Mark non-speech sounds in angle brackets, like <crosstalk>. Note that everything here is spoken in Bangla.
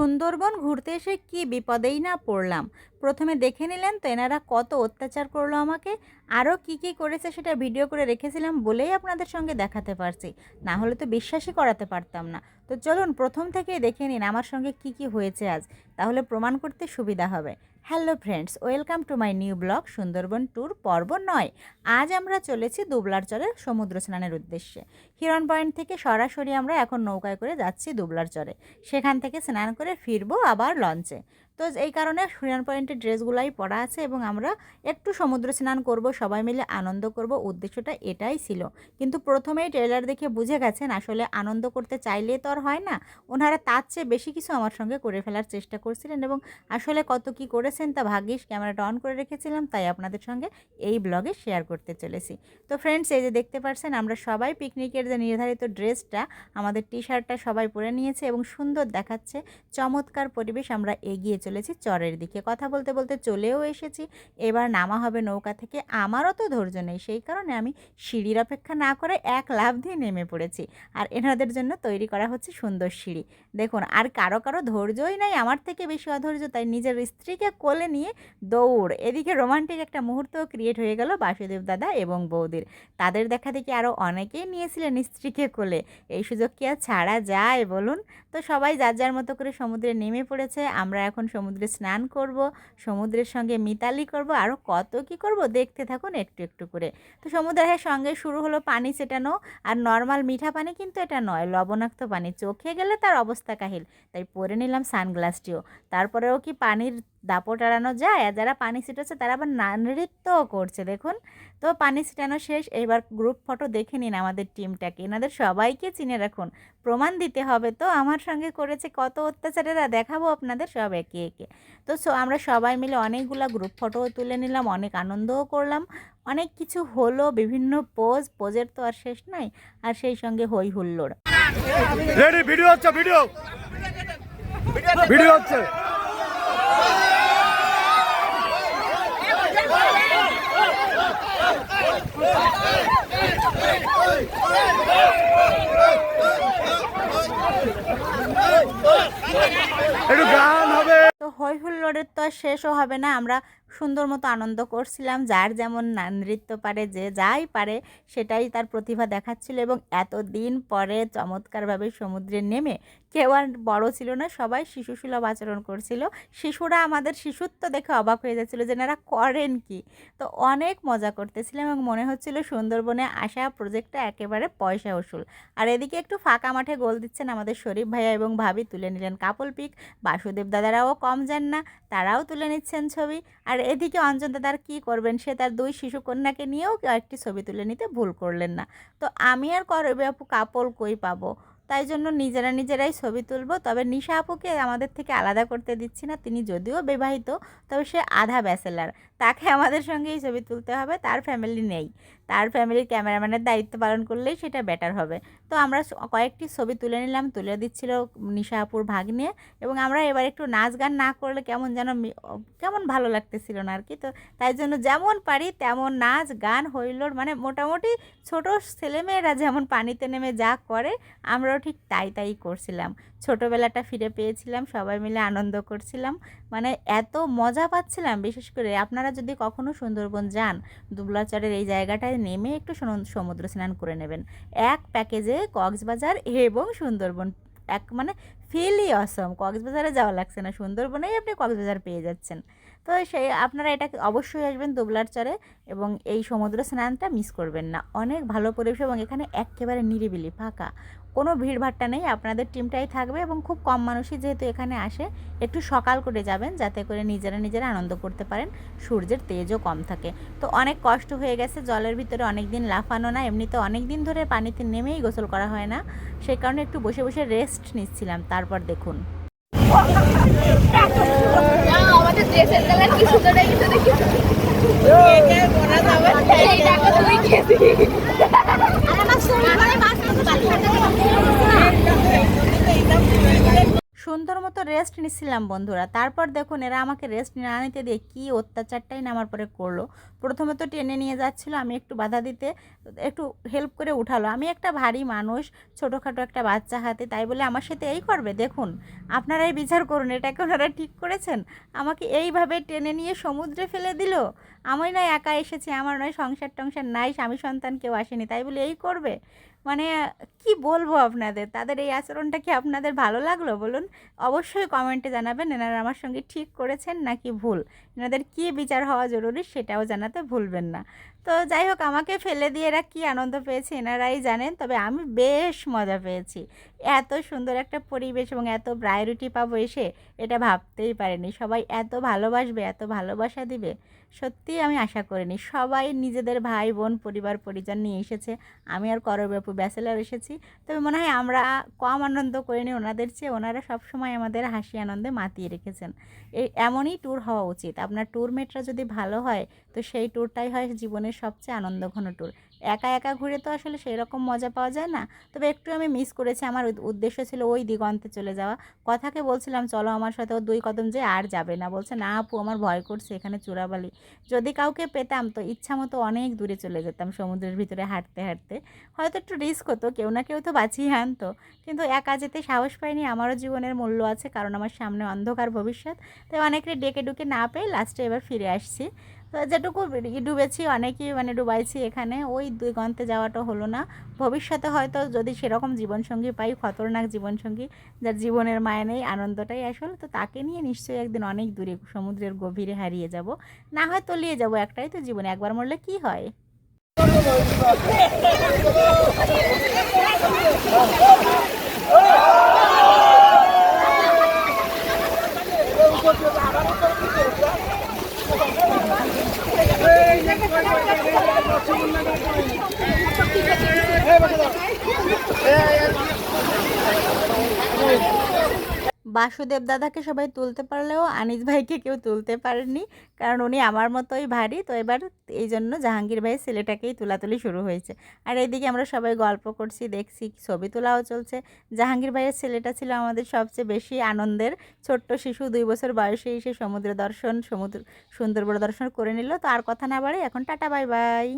সুন্দরবন ঘুরতে এসে কি বিপদেই না পড়লাম? প্রথমে দেখে নিলেন তো এনারা কত অত্যাচার করল আমাকে। আরও কি কি করেছে সেটা ভিডিও করে রেখেছিলাম বলেই আপনাদের সঙ্গে দেখাতে পারছি। না হলে তো বিশ্বাসই করাতে পারতাম না। তো চলুন প্রথম থেকেই দেখে নিন আমার সঙ্গে কি কি হয়েছে আজ। তাহলে প্রমাণ করতে সুবিধা হবে। Hello friends, welcome to my new blog Sundarban tour পর্ব নয়। আজ আমরা চলেছি দুবলার চরে সমুদ্র স্নানের উদ্দেশ্যে। হিরন পয়েন্ট থেকে সরাসরি আমরা এখন নৌকায় করে যাচ্ছি দুবলার চরে। সেখান থেকে স্নান করে ফিরবো আবার লঞ্চে। তো এই কারণে হিরন পয়েন্টের ড্রেসগুলাই পরা আছে এবং আমরা একটু সমুদ্র স্নান করব, সবাই মিলে আনন্দ করব, উদ্দেশ্যটা এটাই ছিল। কিন্তু প্রথমেই ট্রেলার দেখে বুঝে গেছেন, আসলে আনন্দ করতে চাইলে তো আর হয় না। ওনারা তার চেয়ে বেশি কিছু আমার সঙ্গে করে ফেলার চেষ্টা করছিলেন এবং আসলে কত কি করেছেন তা ভাগ্যিস ক্যামেরাটা অন করে রেখেছিলাম, তাই আপনাদের সঙ্গে এই ব্লগে শেয়ার করতে চলেছি। তো ফ্রেন্ডস এই যে দেখতে পাচ্ছেন আমরা সবাই পিকনিকের যে নির্ধারিত ড্রেসটা, আমাদের টি শার্টটা সবাই পরে নিয়েছে এবং সুন্দর দেখাচ্ছে, চমৎকার পরিবেশ আমরা এগিয়ে চলেছি, চরের দিকে। কথা বলতে বলতে চলেও এসেছি। এবার নামা হবে নৌকা থেকে। আমারও তো ধৈর্য নেই। সেই কারণে আমি সিঁড়ির অপেক্ষা না করে এক লাভ দিয়ে নেমে পড়েছি। আর এনাদের জন্য তৈরি করা হচ্ছে সুন্দর সিঁড়ি। দেখুন, আর কারও কারও ধৈর্যই নাই। আমার থেকে বেশি অধৈর্য। তাই নিজের স্ত্রীকে কোলে নিয়ে দৌড়। এদিকে রোমান্টিক একটা মুহূর্ত ক্রিয়েট হয়ে গেল বাসুদেব দাদা এবং বৌদির। তাদের দেখা দেখি আরও অনেকেই নিয়েছিলেন স্ত্রীকে কোলে। এই সুযোগ কি আর ছাড়া যায় বলুন? তো সবাই যার যার মতো করে সমুদ্রে নেমে পড়েছে। আমরা এখন সমুদ্রে স্নান করব, সমুদ্রের সঙ্গে মিতালি করব আরও কত কি করব দেখতে থাকুন একটু একটু করে। তো সমুদ্রের সঙ্গে শুরু হলো পানি সেটানো আর নর্মাল মিঠা পানি কিন্তু এটা নয়, লবণাক্ত পানি। চোখে গেলে তার অবস্থা কাহিল, তাই পরে নিলাম সানগ্লাসটিও। তারপরেও কি পানির দাপট এড়ানো যায় আর যারা পানি ছিটাচ্ছে তারা আবার না নৃত্যও করছে। দেখুন, তো পানি ছিটানো শেষ, এবার গ্রুপ ফটো দেখে নিন আমাদের টিমটাকে এনাদের সবাইকে চিনে রাখুন। প্রমাণ দিতে হবে তো, আমার সঙ্গে করেছে কত অত্যাচারেরা দেখাবো আপনাদের সব একে একে। তো সো, আমরা সবাই মিলে অনেকগুলো গ্রুপ ফটোও তুলে নিলাম, অনেক আনন্দও করলাম, অনেক কিছু হলো, বিভিন্ন পোজ পোজের তো আর শেষ নাই, আর সেই সঙ্গে হই হুল্লোড়। ভিডিও হচ্ছে ভিডিও ভিডিও হচ্ছে! একটু তো হই হুল্লোড়ের তো আর শেষও হবে না আমরা সুন্দর মতো আনন্দ করছিলাম। যার যেমন নৃত্য পারে, যে যাই পারে, সেটাই তার প্রতিভা দেখাচ্ছিল এবং এতদিন পরে চমৎকারভাবে সমুদ্রে নেমে কেউ আর বড়ো ছিল না, সবাই শিশু শিশুসুলভ আচরণ করছিল। শিশুরা আমাদের শিশুত্ব দেখে অবাক হয়ে যাচ্ছিল যে, এনারা করেন কি? তো অনেক মজা করতেছিলাম এবং মনে হচ্ছিল সুন্দরবনে আসা প্রজেক্টটা একেবারে পয়সা উসুল। আর এদিকে একটু ফাঁকা মাঠে গোল দিচ্ছেন আমাদের শরীফ ভাইয়া এবং ভাবি, তুলে নিলেন কাপল পিক। বাসুদেব দাদারাও কম যান না, তারাও তুলে নিচ্ছেন ছবি। আর এদিকে অঞ্জন দাদার কী করবেন? সে তার দুই শিশু কন্যাকে নিয়েও একটি ছবি তুলে নিতে ভুল করলেন না। তো আমি আর করবে আপু কাপল কই পাবো? তাই জন্য নিজেরা নিজেরাই ছবি তুলবো। তবে নিশা আপুকে আমাদের থেকে আলাদা করতে দিচ্ছি না। তিনি যদিও বিবাহিত, তবে সে আধা ব্যাচেলার। তাকে আমাদের সঙ্গেই ছবি তুলতে হবে, তার ফ্যামিলি নেই। তার ফ্যামিলির ক্যামেরাম্যানের দায়িত্ব পালন করলেই সেটা বেটার হবে। তো আমরা কয়েকটি ছবি তুলে নিলাম, তুলে দিচ্ছিল নিশা আপুর ভাগ্নে এবং আমরা এবার একটু নাচ গান না করলে কেমন যেন কেমন ভালো লাগতেছিল না আর কি তো তাই জন্য যেমন পারি তেমন নাচ গান হইলোর মানে মোটামুটি ছোট ছেলেমেয়েরা যেমন পানিতে নেমে যা করে, আমরাও ঠিক তাই তাই করছিলাম। ছোটোবেলাটা ফিরে পেয়েছিলাম, সবাই মিলে আনন্দ করছিলাম। মানে এত মজা পাচ্ছিলাম, বিশেষ করে আপনারা যদি কখনো সুন্দরবন যান, দুবলাচরের এই জায়গাটায় নেমে একটু সমু- সমুদ্র স্নান করে নেবেন। এক প্যাকেজে কক্সবাজার এবং সুন্দরবন, এক মানে ফিলই অসম। কক্সবাজারে যাওয়া লাগছে না, সুন্দরবনেই আপনি কক্সবাজার পেয়ে যাচ্ছেন। তো সেই আপনারা এটা অবশ্যই আসবেন দোবলার চরে এবং এই সমুদ্র স্নানটা মিস করবেন না। অনেক ভালো পরিবেশ এবং এখানে একেবারে নিরিবিলি, ফাঁকা। কোনো ভিড়ভাট্টা নেই, আপনাদের টিমটাই থাকবে এবং খুব কম মানুষই যেহেতু এখানে আসে, একটু সকাল করে যাবেন যাতে করে নিজেরা নিজেরা আনন্দ করতে পারেন, সূর্যের তেজও কম থাকে। তো অনেক কষ্ট হয়ে গেছে, জলের ভিতরে অনেক দিন লাফানো না, এমনিতে অনেক দিন ধরে পানিতে নেমেই গোসল করা হয় না। সেই কারণে একটু বসে বসে রেস্ট নিচ্ছিলাম, তারপর দেখুন। <laughs> আমাদের ড্রেসের কালার কি সুন্দর লাগছে দেখি। এইটাকে তুমি খেতে সুন্দর মতো রেস্ট রেস্ট নিচ্ছিলাম বন্ধুরা। তারপর দেখুন এরা আমাকে রেস্ট না নিতে দিয়ে কী অত্যাচারটাই নামার পরে করল। প্রথমে তো টেনে নিয়ে যাচ্ছিল, আমি একটু বাধা দিতে, একটু হেল্প করে উঠালো। আমি একটা ভারী মানুষ, ছোটোখাটো একটা বাচ্চা হাতে, তাই বলে আমার সাথে এই করবে? দেখুন আপনারাই বিচার করুন, এটাকে ওনারা ঠিক করেছেন? আমাকে এইভাবে টেনে নিয়ে সমুদ্রে ফেলে দিল? আমি নয় একা এসেছি, আমার নয় সংসার টংসার নাই স্বামী সন্তান কেউ আসেনি, তাই বলে এই করবে? মানে কি বলব আপনাদের? তাদের এই আচরণটা কি আপনাদের ভালো লাগল বলুন? অবশ্যই কমেন্টে জানাবেন, এনারা আমার সঙ্গে ঠিক করেছেন নাকি ভুল? এনাদের কি বিচার হওয়া জরুরি সেটাও জানাতে ভুলবেন না। তো যাই হোক, আমাকে ফেলে দিয়ে এরা কী আনন্দ পেয়েছে এনারাই জানেন, তবে আমি বেশ মজা পেয়েছি। এত সুন্দর একটা পরিবেশ এবং এত প্রায়োরিটি পাবো এসে, এটা ভাবতেই পারিনি। সবাই এত ভালোবাসবে, এত ভালোবাসা দিবে, সত্যিই আমি আশা করিনি। সবাই নিজেদের ভাই, বোন, পরিবার, পরিজন নিয়ে এসেছে। আমি আর করবাপু ব্যাচেলার এসেছি। তবে মনে হয় আমরা কম আনন্দ করিনি ওনাদের চেয়ে। ওনারা সবসময় আমাদের হাসি আনন্দে মাতিয়ে রেখেছেন। এই এমনই ট্যুর হওয়া উচিত। আপনার ট্যুর ট্যুরমেটরা যদি ভালো হয়, তো সেই ট্যুরটাই হয় জীবনের সবচেয়ে আনন্দঘন ট্যুর একা একা ঘুরে তো আসলে সেই রকম মজা পাওয়া যায় না। তবে একটু আমি মিস করেছি। আমার উদ্দেশ্য ছিল ওই দিগন্তে চলে যাওয়া। কথাকে বলছিলাম, চলো আমার সাথে ও দুই কদম যে আর যাবে না। বলছে, না আপু, আমার ভয় করছে এখানে চূড়াবালি। যদি কাউকে পেতাম তো ইচ্ছা মতো অনেক দূরে চলে যেতাম সমুদ্রের ভিতরে হাঁটতে হাঁটতে। হয়তো একটু রিস্ক হতো, কেউ না কেউ তো বাঁচিয়ে আনতো। কিন্তু একা যেতে সাহস পাইনি। আমারও জীবনের মূল্য আছে, কারণ আমার সামনে অন্ধকার ভবিষ্যৎ। তাই অনেকে ডেকে ডুকে না পেয়ে লাস্টে এবার ফিরে আসছি। তো যেটুকু ডুবেছি, অনেকেই মানে ডুবাইছি এখানে, ওই দুই গন্তে যাওয়াটা হলো না। ভবিষ্যতে হয়তো যদি সেরকম জীবনসঙ্গী পাই, খতরনাক জীবনসঙ্গী, যার জীবনের মায়া নেই, আনন্দটাই আসল, তো তাকে নিয়ে নিশ্চয়ই একদিন অনেক দূরে, সমুদ্রের গভীরে হারিয়ে যাব। না হয় তলিয়ে যাব একটাই তো জীবনে, একবার মরলে কি হয়? বাসুদেব দাদাকে সবাই তুলতে পারলেও আনিস ভাইকে কেউ তুলতে পারেনি, কারণ উনি আমার মতোই ভারী। তো এবার এই জন্য জাহাঙ্গীর ভাইয়ের ছেলেটাকেই তুলাতুলি শুরু হয়েছে। আর এইদিকে আমরা সবাই গল্প করছি, দেখছি, ছবি তোলাও চলছে। জাহাঙ্গীর ভাইয়ের ছেলেটা ছিল আমাদের সবচেয়ে বেশি আনন্দের। ছোট্ট শিশু, দুই বছর বয়সে এসে সমুদ্র দর্শন, সমুদ্র, সুন্দরবন দর্শন করে নিল। তো আর কথা না বাড়ে এখন টাটা, বাই বাই।